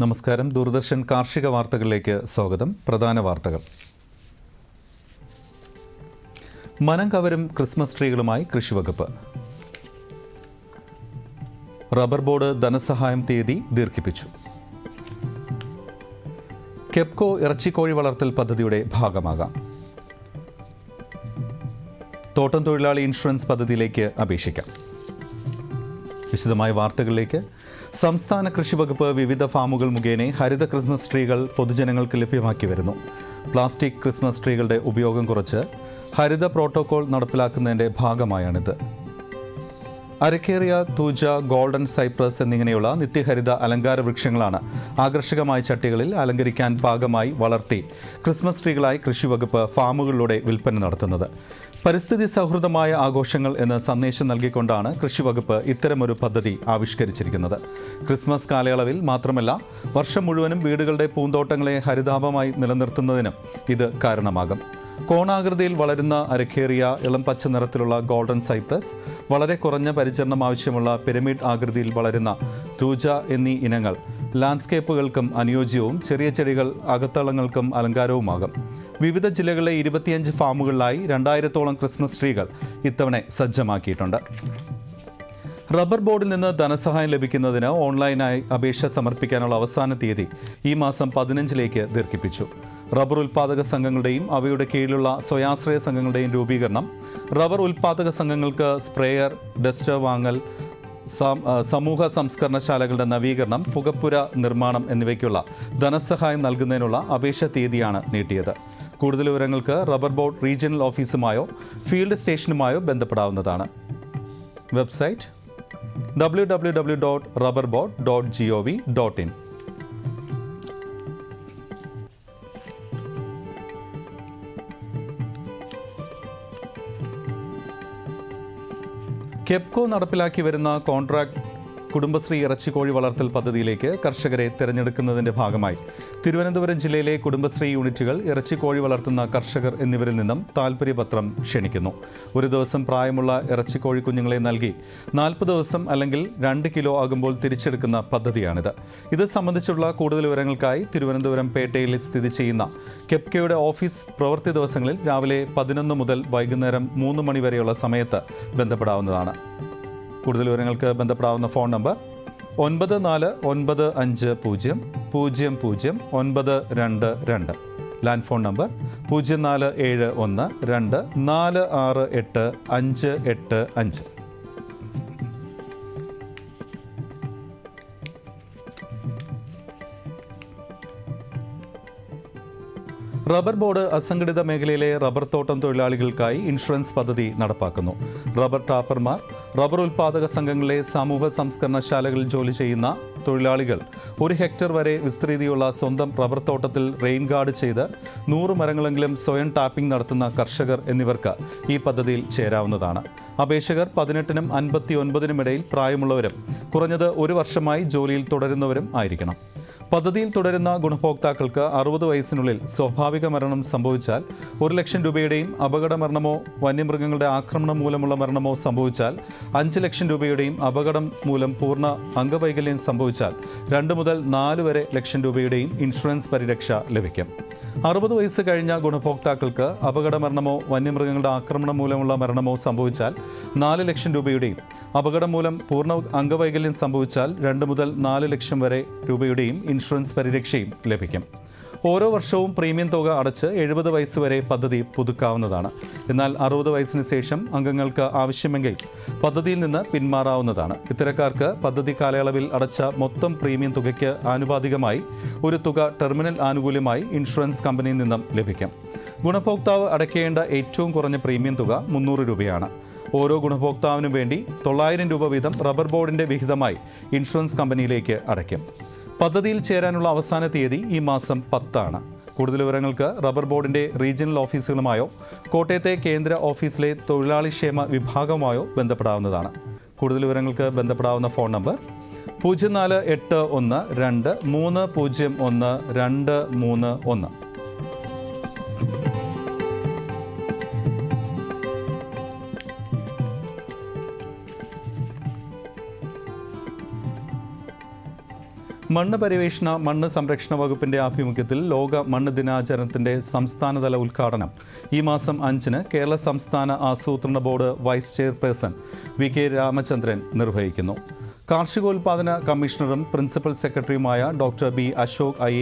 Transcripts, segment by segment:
നമസ്കാരം. ദൂരദർശൻ കാർഷിക വാർത്തകളിലേക്ക് സ്വാഗതം. പ്രധാന വാർത്തകൾ. മനം കവരും ക്രിസ്മസ് ട്രീകളുമായി കൃഷിവകുപ്പ്. റബ്ബർ ബോർഡ് ധനസഹായം തീയതി ദീർഘിപ്പിച്ചു. കെപ്കോ ഇറച്ചിക്കോഴി വളർത്തൽ പദ്ധതിയുടെ ഭാഗമാകാം. തോട്ടം തൊഴിലാളി ഇൻഷുറൻസ് പദ്ധതിയിലേക്ക് അപേക്ഷിക്കാം. വിശദമായ വാർത്തകളിലേക്ക് സംസ്ഥാന കൃഷി വകുപ്പ് വിവിധ ഫാമുകൾ മുഖേന ഹരിത ക്രിസ്മസ് ട്രീകൾ പൊതുജനങ്ങൾക്ക് ലഭ്യമാക്കി വരുന്നു. പ്ലാസ്റ്റിക് ക്രിസ്മസ് ട്രീകളുടെ ഉപയോഗം കുറച്ച് ഹരിത പ്രോട്ടോകോൾ നടപ്പിലാക്കുന്നതിന്റെ ഭാഗമായാണിത്. അരക്കേറിയ തൂജ ഗോൾഡൻ സൈപ്രസ് എന്നിങ്ങനെയുള്ള നിത്യഹരിത അലങ്കാര വൃക്ഷങ്ങളാണ് ആകർഷകമായ ചട്ടികളിൽ അലങ്കരിക്കാൻ പാകമായി വളർത്തി ക്രിസ്മസ് ട്രീകളായി കൃഷി വകുപ്പ് ഫാമുകളിലൂടെ വിൽപ്പന നടത്തുന്നത്. പരിസ്ഥിതി സൗഹൃദമായ ആഘോഷങ്ങൾ എന്ന സന്ദേശം നൽകിക്കൊണ്ടാണ് കൃഷിവകുപ്പ് ഇത്തരമൊരു പദ്ധതി ആവിഷ്കരിച്ചിരിക്കുന്നത്. ക്രിസ്മസ് കാലയളവിൽ മാത്രമല്ല വർഷം മുഴുവനും വീടുകളുടെ പൂന്തോട്ടങ്ങളെ ഹരിതാപമായി നിലനിർത്തുന്നതിനും ഇത് കാരണമാകും. കോണാകൃതിയിൽ വളരുന്ന അരക്കേറിയ ഇളം പച്ച നിറത്തിലുള്ള ഗോൾഡൻ സൈപ്രസ് വളരെ കുറഞ്ഞ പരിചരണം ആവശ്യമുള്ള പിരമിഡ് ആകൃതിയിൽ വളരുന്ന രൂജ എന്നീ ഇനങ്ങൾ ലാൻഡ്സ്കേപ്പുകൾക്കും അനുയോജ്യവും ചെറിയ ചെടികൾ അകത്തളങ്ങൾക്കും അലങ്കാരവുമാകും. വിവിധ ജില്ലകളിലെ ഇരുപത്തിയഞ്ച് ഫാമുകളിലായി രണ്ടായിരത്തോളം ക്രിസ്മസ് ട്രീകൾ ഇത്തവണ സജ്ജമാക്കിയിട്ടുണ്ട്. റബ്ബർ ബോർഡിൽ നിന്ന് ധനസഹായം ലഭിക്കുന്നതിന് ഓൺലൈനായി അപേക്ഷ സമർപ്പിക്കാനുള്ള അവസാന തീയതി ഈ മാസം പതിനഞ്ചിലേക്ക് ദീർഘിപ്പിച്ചു. റബ്ബർ ഉൽപ്പാദക സംഘങ്ങളുടെയും അവയുടെ കീഴിലുള്ള സ്വയാശ്രയ സംഘങ്ങളുടെയും രൂപീകരണം റബ്ബർ ഉൽപ്പാദക സംഘങ്ങൾക്ക് സ്പ്രേയർ ഡസ്റ്റർ വാങ്ങൽ സമൂഹ സംസ്കരണശാലകളുടെ നവീകരണം പുകപ്പുര നിർമ്മാണം എന്നിവയ്ക്കുള്ള ധനസഹായം നൽകുന്നതിനുള്ള അപേക്ഷ തീയതിയാണ് നീട്ടിയത്. കൂടുതൽ വിവരങ്ങൾക്ക് റബ്ബർ ബോർഡ് റീജിയണൽ ഓഫീസുമായോ ഫീൽഡ് സ്റ്റേഷനുമായോ ബന്ധപ്പെടാവുന്നതാണ്. Website W dot rubber dot G O V dot in Kepco നടപ്പിലാക്കി വരുന്ന കോൺട്രാക്ട് കുടുംബശ്രീ ഇറച്ചിക്കോഴി വളർത്തൽ പദ്ധതിയിലേക്ക് കർഷകരെ തിരഞ്ഞെടുക്കുന്നതിന്റെ ഭാഗമായി. തിരുവനന്തപുരം ജില്ലയിലെ കുടുംബശ്രീ യൂണിറ്റുകൾ ഇറച്ചിക്കോഴി വളർത്തുന്ന കർഷകർ എന്നിവരിൽ നിന്നും താൽപര്യപത്രം ക്ഷണിക്കുന്നു. ഒരു ദിവസം പ്രായമുള്ള ഇറച്ചിക്കോഴി കുഞ്ഞുങ്ങളെ നൽകി നാൽപ്പത് ദിവസം അല്ലെങ്കിൽ രണ്ട് കിലോ ആകുമ്പോൾ തിരിച്ചെടുക്കുന്ന പദ്ധതിയാണിത്. ഇത് സംബന്ധിച്ചുള്ള കൂടുതൽ വിവരങ്ങൾക്കായി തിരുവനന്തപുരം പേട്ടയിൽ സ്ഥിതി ചെയ്യുന്ന കെപ്കയുടെ ഓഫീസ് പ്രവൃത്തി ദിവസങ്ങളിൽ രാവിലെ പതിനൊന്ന് മുതൽ വൈകുന്നേരം മൂന്ന് മണി വരെയുള്ള സമയത്ത് ബന്ധപ്പെടാവുന്നതാണ്. കൂടുതൽ വിവരങ്ങൾക്ക് ബന്ധപ്പെടാവുന്ന ഫോൺ നമ്പർ ഒൻപത് നാല് ഒൻപത് അഞ്ച് പൂജ്യം പൂജ്യം പൂജ്യം ഒൻപത് രണ്ട് രണ്ട്. ലാൻഡ് ഫോൺ നമ്പർ പൂജ്യം നാല് ഏഴ് ഒന്ന് രണ്ട് നാല് ആറ് എട്ട് അഞ്ച് എട്ട് അഞ്ച്. റബ്ബർ ബോർഡ് അസംഘടിത മേഖലയിലെ റബ്ബർ തോട്ടം തൊഴിലാളികൾക്കായി ഇൻഷുറൻസ് പദ്ധതി നടപ്പാക്കുന്നു. റബ്ബർ ടാപ്പർമാർ റബ്ബർ ഉൽപ്പാദക സംഘങ്ങളിലെ സമൂഹ സംസ്കരണശാലകളിൽ ജോലി ചെയ്യുന്ന തൊഴിലാളികൾ ഒരു ഹെക്ടർ വരെ വിസ്തൃതിയുള്ള സ്വന്തം റബ്ബർ തോട്ടത്തിൽ റെയിൻ ഗാർഡ് ചെയ്ത് നൂറ് മരങ്ങളെങ്കിലും സ്വയം ടാപ്പിംഗ് നടത്തുന്ന കർഷകർ എന്നിവർക്ക് ഈ പദ്ധതിയിൽ ചേരാവുന്നതാണ്. അപേക്ഷകർ പതിനെട്ടിനും അൻപത്തി ഒൻപതിനും ഇടയിൽ പ്രായമുള്ളവരും കുറഞ്ഞത് ഒരു വർഷമായി ജോലിയിൽ തുടരുന്നവരും ആയിരിക്കണം. പദ്ധതിയിൽ തുടരുന്ന ഗുണഭോക്താക്കൾക്ക് അറുപത് വയസ്സിനുള്ളിൽ സ്വാഭാവിക മരണം സംഭവിച്ചാൽ ഒരു ലക്ഷം രൂപയുടെയും അപകട മരണമോ വന്യമൃഗങ്ങളുടെ ആക്രമണം മൂലമുള്ള മരണമോ സംഭവിച്ചാൽ അഞ്ച് ലക്ഷം രൂപയുടെയും അപകടം മൂലം പൂർണ അംഗവൈകല്യം സംഭവിച്ചാൽ രണ്ട് മുതൽ നാല് വരെ ലക്ഷം രൂപയുടെയും ഇൻഷുറൻസ് പരിരക്ഷ ലഭിക്കും. അറുപത് വയസ്സ് കഴിഞ്ഞ ഗുണഭോക്താക്കൾക്ക് അപകട മരണമോ വന്യമൃഗങ്ങളുടെ ആക്രമണം മൂലമുള്ള മരണമോ സംഭവിച്ചാൽ നാല് ലക്ഷം രൂപയുടെയും അപകടം മൂലം പൂർണ അംഗവൈകല്യം സംഭവിച്ചാൽ രണ്ട് മുതൽ നാല് ലക്ഷം വരെ രൂപയുടെയും ഇൻഷുറൻസ് പരിരക്ഷയും ലഭിക്കും. ഓരോ വർഷവും പ്രീമിയം തുക അടച്ച് എഴുപത് വയസ്സ് വരെ പദ്ധതി പുതുക്കാവുന്നതാണ്. എന്നാൽ അറുപത് വയസ്സിന് ശേഷം അംഗങ്ങൾക്ക് ആവശ്യമെങ്കിൽ പദ്ധതിയിൽ നിന്ന് പിന്മാറാവുന്നതാണ്. ഇത്തരക്കാർക്ക് പദ്ധതി കാലയളവിൽ അടച്ച മൊത്തം പ്രീമിയം തുകയ്ക്ക് ആനുപാതികമായി ഒരു തുക ടെർമിനൽ ആനുകൂല്യമായി ഇൻഷുറൻസ് കമ്പനിയിൽ നിന്നും ലഭിക്കും. ഗുണഭോക്താവ് അടയ്ക്കേണ്ട ഏറ്റവും കുറഞ്ഞ പ്രീമിയം തുക മുന്നൂറ് രൂപയാണ്. ഓരോ ഗുണഭോക്താവിനും വേണ്ടി തൊള്ളായിരം രൂപ വീതം റബ്ബർ ബോർഡിന്റെ വിഹിതമായി ഇൻഷുറൻസ് കമ്പനിയിലേക്ക് അടയ്ക്കും. പദ്ധതിയിൽ ചേരാനുള്ള അവസാന തീയതി ഈ മാസം പത്താണ്. കൂടുതൽ വിവരങ്ങൾക്ക് റബ്ബർ ബോർഡിന്റെ റീജിയണൽ ഓഫീസുകളുമായോ കോട്ടയത്തെ കേന്ദ്ര ഓഫീസിലെ തൊഴിലാളി ക്ഷേമ വിഭാഗമായോ ബന്ധപ്പെടാവുന്നതാണ്. കൂടുതൽ വിവരങ്ങൾക്ക് ബന്ധപ്പെടാവുന്ന ഫോൺ നമ്പർ പൂജ്യം നാല് എട്ട് ഒന്ന് രണ്ട് മൂന്ന് പൂജ്യം ഒന്ന് രണ്ട് മൂന്ന് ഒന്ന്. മണ്ണ് പരിവേഷണ മണ്ണ് സംരക്ഷണ വകുപ്പിന്റെ ആഭിമുഖ്യത്തിൽ ലോക മണ്ണ് ദിനാചരണത്തിന്റെ സംസ്ഥാനതല ഉദ്ഘാടനം. ഈ മാസം അഞ്ചിന് കേരള സംസ്ഥാന ആസൂത്രണ board vice chairperson V K Ramachandran നിർവഹിക്കുന്നു. കാർഷികോൽപാദന കമ്മീഷണറും പ്രിൻസിപ്പൽ സെക്രട്ടറിയുമായ ഡോക്ടർ ബി അശോക് ഐ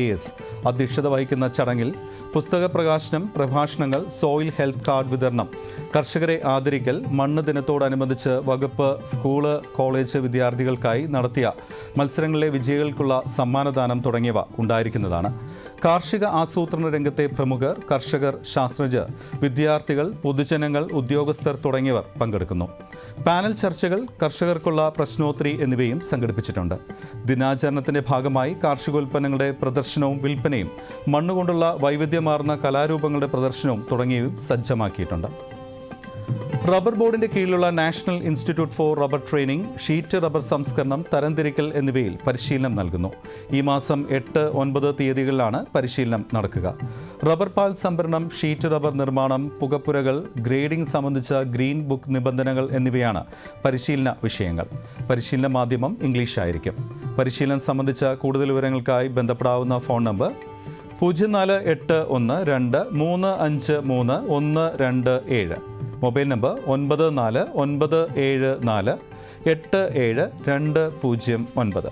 അധ്യക്ഷത വഹിക്കുന്ന ചടങ്ങിൽ പുസ്തക പ്രകാശനം പ്രഭാഷണങ്ങൾ സോയിൽ ഹെൽത്ത് കാർഡ് വിതരണം കർഷകരെ ആദരിക്കൽ മണ്ണ് ദിനത്തോടനുബന്ധിച്ച് വകുപ്പ് സ്കൂൾ കോളേജ് വിദ്യാർത്ഥികൾക്കായി നടത്തിയ മത്സരങ്ങളിലെ വിജയികൾക്കുള്ള സമ്മാനദാനം തുടങ്ങിയവ ഉണ്ടായിരിക്കുന്നതാണ്. കാർഷിക ആസൂത്രണ രംഗത്തെ പ്രമുഖർ കർഷകർ ശാസ്ത്രജ്ഞർ വിദ്യാർത്ഥികൾ പൊതുജനങ്ങൾ ഉദ്യോഗസ്ഥർ തുടങ്ങിയവർ പങ്കെടുക്കുന്നു. പാനൽ ചർച്ചകൾ കർഷകർക്കുള്ള പ്രശ്നോത്തരി എന്നിവയും സംഘടിപ്പിച്ചിട്ടുണ്ട്. ദിനാചരണത്തിന്റെ ഭാഗമായി കാർഷികോൽപ്പന്നങ്ങളുടെ പ്രദർശനവും വിൽപ്പനയും മണ്ണുകൊണ്ടുള്ള വൈവിധ്യമാർന്ന കലാരൂപങ്ങളുടെ പ്രദർശനവും തുടങ്ങിയവയും സജ്ജമാക്കിയിട്ടുണ്ട്. റബ്ബർ ബോർഡിന്റെ കീഴിലുള്ള national institute for rubber training sheet rubber സംസ്കരണം തരംതിരിക്കൽ എന്നിവയിൽ പരിശീലനം നൽകുന്നു. ഈ മാസം എട്ട് ഒൻപത് തീയതികളിലാണ് പരിശീലനം നടക്കുക. റബ്ബർ പാൽ സംഭരണം ഷീറ്റ് റബ്ബർ നിർമ്മാണം പുകപ്പുരകൾ ഗ്രേഡിംഗ് സംബന്ധിച്ച ഗ്രീൻ ബുക്ക് നിബന്ധനകൾ എന്നിവയാണ് പരിശീലന വിഷയങ്ങൾ. പരിശീലന മാധ്യമം ഇംഗ്ലീഷായിരിക്കും പരിശീലനം സംബന്ധിച്ച കൂടുതൽ വിവരങ്ങൾക്കായി ബന്ധപ്പെടാവുന്ന ഫോൺ നമ്പർ പൂജ്യം നാല് എട്ട് ഒന്ന് രണ്ട് മൂന്ന് അഞ്ച് മൂന്ന് ഒന്ന് രണ്ട് ഏഴ്. മൊബൈൽ നമ്പർ ഒൻപത് നാല് ഒൻപത് ഏഴ് നാല് എട്ട് ഏഴ് രണ്ട് പൂജ്യം ഒൻപത്.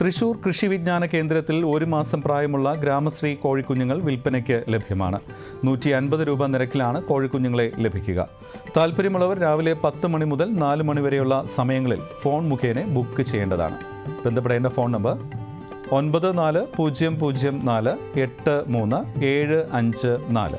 തൃശൂർ കൃഷി വിജ്ഞാന കേന്ദ്രത്തിൽ ഒരു മാസം പ്രായമുള്ള ഗ്രാമശ്രീ കോഴിക്കുഞ്ഞുങ്ങൾ വിൽപ്പനയ്ക്ക് ലഭ്യമാണ്. നൂറ്റി അൻപത് രൂപ നിരക്കിലാണ് കോഴിക്കുഞ്ഞുങ്ങളെ ലഭിക്കുക. താല്പര്യമുള്ളവർ രാവിലെ പത്ത് മണി മുതൽ നാല് മണി വരെയുള്ള സമയങ്ങളിൽ ഫോൺ മുഖേന ബുക്ക് ചെയ്യേണ്ടതാണ്. ബന്ധപ്പെടേണ്ട ഫോൺ നമ്പർ ഒൻപത് നാല് പൂജ്യം പൂജ്യം നാല് എട്ട് മൂന്ന് ഏഴ് അഞ്ച് നാല്.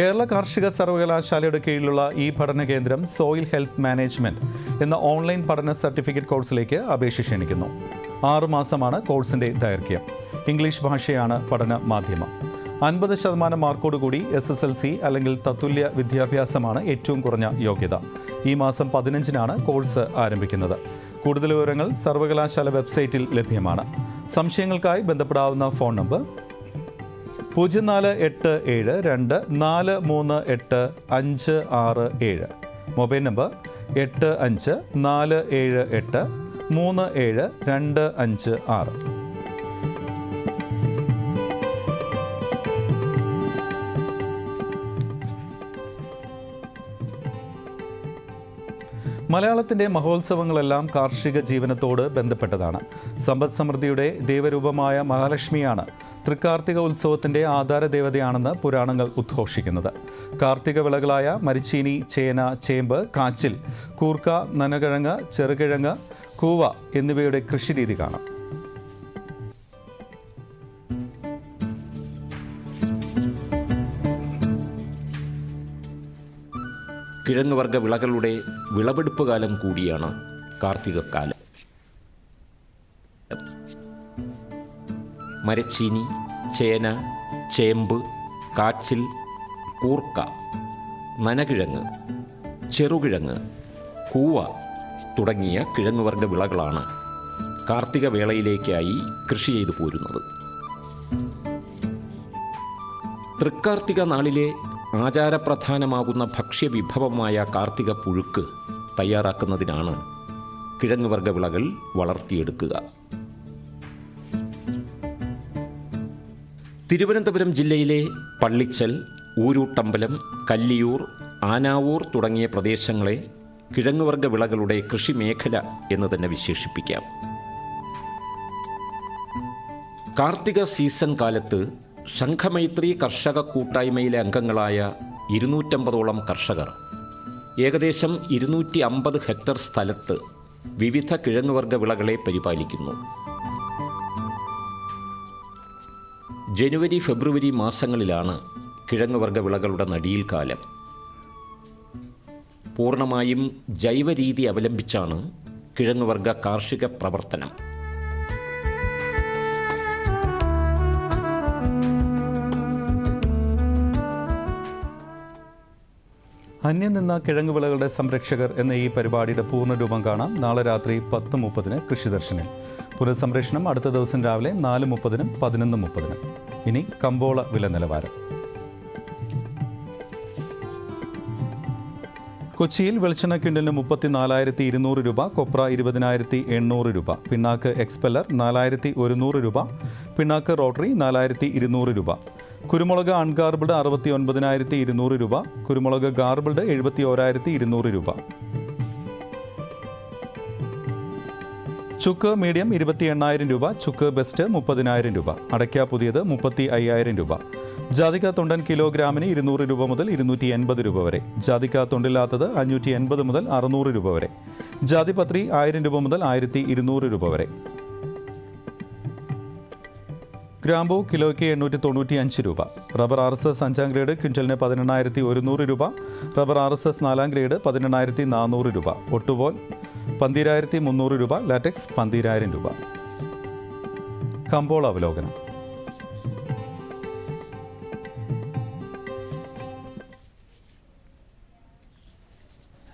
കേരള കാർഷിക സർവകലാശാലയുടെ കീഴിലുള്ള ഈ പഠന കേന്ദ്രം സോയിൽ ഹെൽത്ത് മാനേജ്മെന്റ് എന്ന ഓൺലൈൻ പഠന സർട്ടിഫിക്കറ്റ് കോഴ്സിലേക്ക് അപേക്ഷ ക്ഷണിക്കുന്നു. ആറുമാസമാണ് കോഴ്സിന്റെ ദൈർഘ്യം. ഇംഗ്ലീഷ് ഭാഷയാണ് പഠന മാധ്യമം. അൻപത് ശതമാനം മാർക്കോടുകൂടി എസ് എസ് എൽ സി അല്ലെങ്കിൽ തത്തുല്യ വിദ്യാഭ്യാസമാണ് ഏറ്റവും കുറഞ്ഞ യോഗ്യത. ഈ മാസം പതിനഞ്ചിനാണ് കോഴ്സ് ആരംഭിക്കുന്നത്. കൂടുതൽ വിവരങ്ങൾ സർവകലാശാല വെബ്സൈറ്റിൽ ലഭ്യമാണ്. സംശയങ്ങൾക്കായി ബന്ധപ്പെടാവുന്ന ഫോൺ നമ്പർ പൂജ്യം നാല് എട്ട് ഏഴ് രണ്ട് നാല് മൂന്ന് എട്ട് അഞ്ച് ആറ് ഏഴ്. മൊബൈൽ നമ്പർ എട്ട് അഞ്ച് നാല് ഏഴ് എട്ട് മൂന്ന് ഏഴ് രണ്ട് അഞ്ച് ആറ്. മലയാളത്തിന്റെ മഹോത്സവങ്ങളെല്ലാം കാർഷിക ജീവനത്തോട് ബന്ധപ്പെട്ടതാണ്. സമ്പദ് സമൃദ്ധിയുടെ ദൈവരൂപമായ മഹാലക്ഷ്മിയാണ് തൃക്കാർത്തിക ഉത്സവത്തിന്റെ ആധാര ദേവതയാണെന്ന് പുരാണങ്ങൾ ഉദ്ഘോഷിക്കുന്നത്. കാർത്തിക വിളകളായ മരിച്ചീനി ചേന ചേമ്പ് കാച്ചിൽ കൂർക്ക നനകിഴങ്ങ് ചെറുകിഴങ്ങ് കൂവ എന്നിവയുടെ കൃഷിരീതി കാണാം. കിഴങ്ങുവർഗ വിളകളുടെ വിളവെടുപ്പ് കാലം കൂടിയാണ് കാർത്തികക്കാലം. മരച്ചീനി ചേന ചേമ്പ് കാച്ചിൽ കൂർക്ക നനകിഴങ്ങ് ചെറുകിഴങ്ങ് കൂവ തുടങ്ങിയ കിഴങ്ങുവർഗ വിളകളാണ് കാർത്തിക വേളയിലേക്കായി കൃഷി ചെയ്തു പോരുന്നത്. തൃക്കാർത്തിക നാളിലെ ആചാരപ്രധാനമാകുന്ന ഭക്ഷ്യവിഭവമായ കാർത്തിക പുഴുക്ക് തയ്യാറാക്കുന്നതിനാണ് കിഴങ്ങുവർഗ വിളകൾ വളർത്തിയെടുക്കുക. തിരുവനന്തപുരം ജില്ലയിലെ പള്ളിച്ചൽ ഊരൂട്ടമ്പലം കല്ലിയൂർ ആനാവൂർ തുടങ്ങിയ പ്രദേശങ്ങളെ കിഴങ്ങുവർഗ വിളകളുടെ കൃഷിമേഖല എന്ന് തന്നെ വിശേഷിപ്പിക്കാം. കാർത്തിക സീസൺ കാലത്ത് ശംഖമൈത്രി കർഷക കൂട്ടായ്മയിലെ അംഗങ്ങളായ ഇരുന്നൂറ്റമ്പതോളം കർഷകർ ഏകദേശം ഇരുന്നൂറ്റി അമ്പത് ഹെക്ടർ സ്ഥലത്ത് വിവിധ കിഴങ്ങുവർഗ വിളകളെ പരിപാലിക്കുന്നു. ജനുവരി ഫെബ്രുവരി മാസങ്ങളിലാണ് കിഴങ്ങുവർഗ വിളകളുടെ നടിയിൽ കാലം. പൂർണമായും ജൈവരീതി അവലംബിച്ചാണ് കിഴങ്ങുവർഗ കാർഷിക പ്രവർത്തനം. അന്യം നിന്ന കിഴങ്ങ് വിളകളുടെ സംരക്ഷകർ എന്ന ഈ പരിപാടിയുടെ പൂർണരൂപം കാണാം നാളെ രാത്രി പത്ത് മുപ്പതിന് കൃഷിദർശനിൽ പുനഃസംപ്രേഷണം അടുത്ത ദിവസം രാവിലെ നാല് മുപ്പതിനും പതിനൊന്ന് മുപ്പതിനും. ഇനി കമ്പോള വില നിലവാരം. കൊച്ചിയിൽ വെളിച്ചെണ്ണ ക്വിന്റലിന് മുപ്പത്തിനാലായിരത്തി ഇരുന്നൂറ് രൂപ കൊപ്ര ഇരുപതിനായിരത്തി എണ്ണൂറ് രൂപ പിണ്ണാക്ക് എക്സ്പെല്ലർ നാലായിരത്തി ഒരുന്നൂറ് രൂപ പിണ്ണാക്ക് റോട്ടറി നാലായിരത്തി ഇരുന്നൂറ് രൂപ കുരുമുളക് അൺഗാർബിൾഡ് അറുപത്തി ഒൻപതിനായിരത്തി ഇരുന്നൂറ് രൂപ കുരുമുളക് ഗാർബിൾഡ് എഴുപത്തി ഓരായിരത്തി ഇരുന്നൂറ് രൂപ. ചുക്ക് മീഡിയം ഇരുപത്തി എണ്ണായിരം രൂപ ചുക്ക് ബെസ്റ്റ് മുപ്പതിനായിരം രൂപ അടയ്ക്ക പുതിയത് മുപ്പത്തി അയ്യായിരം രൂപ. ജാതിക്ക തൊണ്ടൻ കിലോഗ്രാമിന് ഇരുന്നൂറ് രൂപ മുതൽ ഇരുന്നൂറ്റി എൺപത് രൂപ വരെ. ജാതിക്ക തൊണ്ടില്ലാത്തത് അഞ്ഞൂറ്റി എൺപത് മുതൽ അറുന്നൂറ് രൂപ വരെ. ജാതിപത്രി ആയിരം രൂപ മുതൽ ആയിരത്തി ഇരുന്നൂറ് രൂപ വരെ. ഗ്രാമ്പു കിലോയ്ക്ക് എണ്ണൂറ്റി തൊണ്ണൂറ്റി അഞ്ച് രൂപ. റബ്ബർ ആർ എസ് എസ് അഞ്ചാം ഗ്രേഡ് ക്വിന്റലിന് പതിനെണ്ണായിരത്തി ഒരുന്നൂറ് രൂപ. റബ്ബർ ആർ എസ് എസ് നാലാം ഗ്രേഡ് പതിനെണ്ണായിരത്തി നാനൂറ് രൂപ. ഒട്ടുപോൽ പന്തിരായിരത്തി മുന്നൂറ് രൂപ ലാറ്റക്സ് പന്തിരായിരം രൂപ. കമ്പോള അവലോകനം.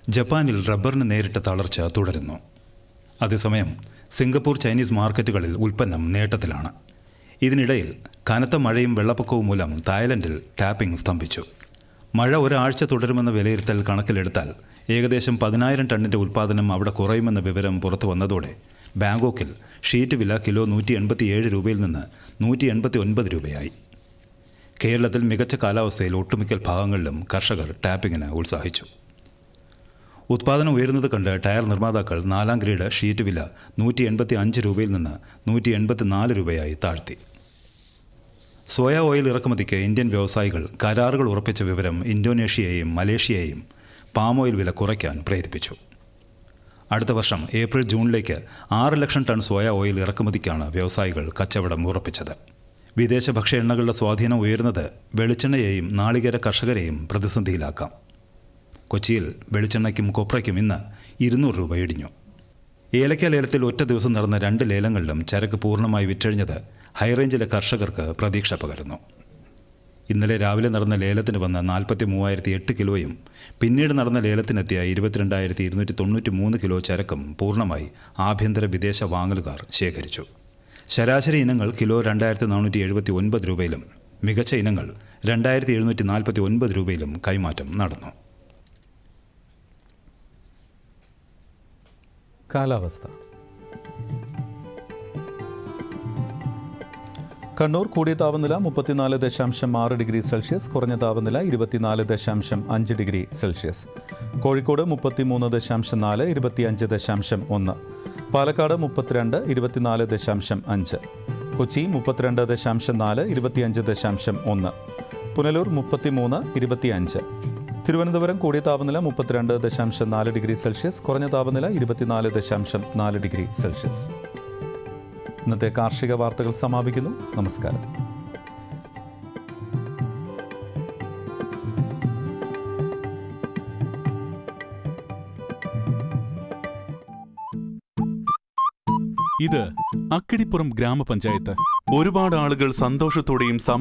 ജപ്പാനിൽ റബ്ബറിന് നേരിട്ട തളർച്ച തുടരുന്നു. അതേസമയം സിംഗപ്പൂർ ചൈനീസ് മാർക്കറ്റുകളിൽ ഉൽപ്പന്നം നേട്ടത്തിലാണ്. ഇതിനിടയിൽ കനത്ത മഴയും വെള്ളപ്പൊക്കവും മൂലം തായ്ലൻഡിൽ ടാപ്പിംഗ് സ്തംഭിച്ചു. മഴ ഒരാഴ്ച തുടരുമെന്ന വിലയിരുത്തൽ കണക്കിലെടുത്താൽ ഏകദേശം പതിനായിരം ടണ്ണിന്റെ ഉൽപ്പാദനം അവിടെ കുറയുമെന്ന വിവരം പുറത്തു വന്നതോടെ ബാങ്കോക്കിൽ ഷീറ്റ് വില കിലോ നൂറ്റി എൺപത്തിയേഴ് രൂപയിൽ നിന്ന് നൂറ്റി എൺപത്തി ഒൻപത് രൂപയായി. കേരളത്തിൽ മികച്ച കാലാവസ്ഥയിൽ ഒട്ടുമിക്കൽ ഭാഗങ്ങളിലും കർഷകർ ടാപ്പിങ്ങിന് ഉത്സാഹിച്ചു. ഉത്പാദനം ഉയരുന്നത് കണ്ട് ടയർ നിർമ്മാതാക്കൾ നാലാം ഗ്രേഡ് ഷീറ്റ് വില നൂറ്റി എൺപത്തി അഞ്ച് രൂപയിൽ നിന്ന് നൂറ്റി എൺപത്തി നാല് രൂപയായി താഴ്ത്തി. സോയ ഓയിൽ ഇറക്കുമതിക്ക് ഇന്ത്യൻ വ്യവസായികൾ കരാറുകൾ ഉറപ്പിച്ച വിവരം ഇന്തോനേഷ്യയെയും മലേഷ്യയെയും പാം ഓയിൽ വില കുറയ്ക്കാൻ പ്രേരിപ്പിച്ചു. അടുത്ത വർഷം ഏപ്രിൽ ജൂണിലേക്ക് ആറ് ലക്ഷം ടൺ സോയ ഓയിൽ ഇറക്കുമതിക്കാണ് വ്യവസായികൾ കച്ചവടം ഉറപ്പിച്ചത്. വിദേശ ഭക്ഷ്യ എണ്ണകളുടെ സ്വാധീനം ഉയരുന്നത് വെളിച്ചെണ്ണയെയും നാളികേര കർഷകരെയും പ്രതിസന്ധിയിലാക്കാം. കൊച്ചിയിൽ വെളിച്ചെണ്ണയ്ക്കും കൊപ്രയ്ക്കും ഇന്ന് ഇരുന്നൂറ് രൂപ ഇടിഞ്ഞു. ഏലക്ക ലേലത്തിൽ ഒറ്റ ദിവസം നടന്ന രണ്ട് ലേലങ്ങളിലും ചരക്ക് പൂർണമായി വിറ്റഴിഞ്ഞത് ഹൈറേഞ്ചിലെ കർഷകർക്ക് പ്രതീക്ഷ പകരുന്നു. ഇന്നലെ രാവിലെ നടന്ന ലേലത്തിന് വന്ന നാൽപ്പത്തി മൂവായിരത്തി എട്ട് കിലോയും പിന്നീട് നടന്ന ലേലത്തിനെത്തിയ ഇരുപത്തിരണ്ടായിരത്തി ഇരുന്നൂറ്റി തൊണ്ണൂറ്റി മൂന്ന് കിലോ ചരക്കും പൂർണമായി ആഭ്യന്തര വിദേശ വാങ്ങലുകാർ ശേഖരിച്ചു. ശരാശരി ഇനങ്ങൾ കിലോ രണ്ടായിരത്തി നാനൂറ്റി എഴുപത്തി ഒൻപത് രൂപയിലും മികച്ച ഇനങ്ങൾ രണ്ടായിരത്തി എഴുന്നൂറ്റി നാൽപ്പത്തി ഒൻപത് രൂപയിലും കൈമാറ്റം നടന്നു. കാലാവസ്ഥ കണ്ണൂർ കൂടിയ താപനില മുപ്പത്തിനാല് ദശാംശം ആറ് ഡിഗ്രി സെൽഷ്യസ് കുറഞ്ഞ താപനില ഇരുപത്തിനാല് ദശാംശം അഞ്ച് ഡിഗ്രി സെൽഷ്യസ്. കോഴിക്കോട് മുപ്പത്തിമൂന്ന് ദശാംശം നാല് ഇരുപത്തിയഞ്ച് ദശാംശം ഒന്ന്. പാലക്കാട് മുപ്പത്തിരണ്ട് ഇരുപത്തിനാല് ദശാംശം അഞ്ച്. കൊച്ചി മുപ്പത്തിരണ്ട് ദശാംശം നാല് ഇരുപത്തിയഞ്ച് ദശാംശം ഒന്ന്. പുനലൂർ മുപ്പത്തിമൂന്ന് ഇരുപത്തിയഞ്ച്. തിരുവനന്തപുരം കൂടിയ താപനില മുപ്പത്തിരണ്ട് ദശാംശം നാല് ഡിഗ്രി സെൽഷ്യസ് കുറഞ്ഞ താപനില ഇരുപത്തിനാല് ദശാംശം നാല് ഡിഗ്രി സെൽഷ്യസ്. ഇന്നത്തെ കാർഷിക വാർത്തകൾ സമാപിക്കുന്നു. നമസ്കാരം. ഇത് അക്കിടിപ്പുറം ഗ്രാമപഞ്ചായത്ത്. ഒരുപാട് ആളുകൾ സന്തോഷത്തോടെയും സമ